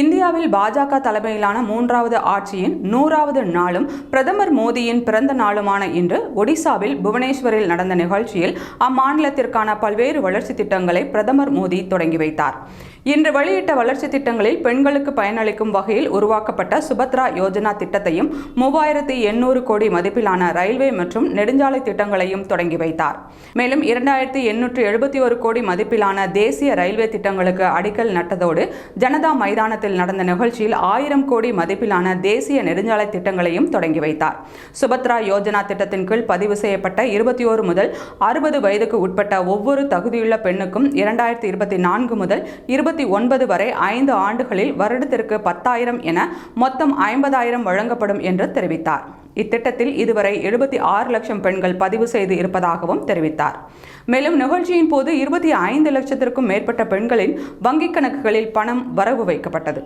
இந்தியாவில் பாஜக தலைமையிலான மூன்றாவது ஆட்சியின் நூறாவது நாளும் பிரதமர் மோடியின் பிறந்த நாளுமான இன்று ஒடிசாவில் புவனேஸ்வரில் நடந்த நிகழ்ச்சியில் அம்மாநிலத்திற்கான பல்வேறு வளர்ச்சி திட்டங்களை பிரதமர் மோடி தொடங்கி வைத்தார். இன்று வெளியிட்ட வளர்ச்சி திட்டங்களில் பெண்களுக்கு பயனளிக்கும் வகையில் உருவாக்கப்பட்ட சுபத்ரா யோஜனா திட்டத்தையும் மூவாயிரத்தி எண்ணூறு கோடி மதிப்பிலான ரயில்வே மற்றும் நெடுஞ்சாலை திட்டங்களையும் தொடங்கி வைத்தார். மேலும் இரண்டாயிரத்தி எண்ணூற்று எழுபத்தி ஒரு கோடி மதிப்பிலான தேசிய ரயில்வே திட்டங்களுக்கு அடிக்கல் நட்டதோடு ஜனதா மைதானத்தில் நடந்த நிகழ்ச்சியில் ஆயிரம் கோடி மதிப்பிலான தேசிய நெடுஞ்சாலை திட்டங்களையும் தொடங்கி வைத்தார். சுபத்ரா யோஜனா திட்டத்தின் கீழ் பதிவு செய்யப்பட்ட இருபத்தி ஓரு முதல் அறுபது வயதுக்கு உட்பட்ட ஒவ்வொரு தகுதியுள்ள பெண்ணுக்கும் இரண்டாயிரத்தி இருபத்தி நான்கு முதல் எண்பத்தி ஒன்பது வரை ஐந்து ஆண்டுகளில் வருடத்திற்கு பத்தாயிரம் என மொத்தம் ஐம்பதாயிரம் வழங்கப்படும் என்று தெரிவித்தார். இத்திட்டத்தில் இதுவரை எழுபத்தி ஆறு லட்சம் பெண்கள் பதிவு செய்து இருப்பதாகவும் தெரிவித்தார். மேலும் நிகழ்ச்சியின் போது இருபத்தி ஐந்து லட்சத்திற்கும் மேற்பட்ட பெண்களின் வங்கிக் கணக்குகளில் பணம் வரவு வைக்கப்பட்டது.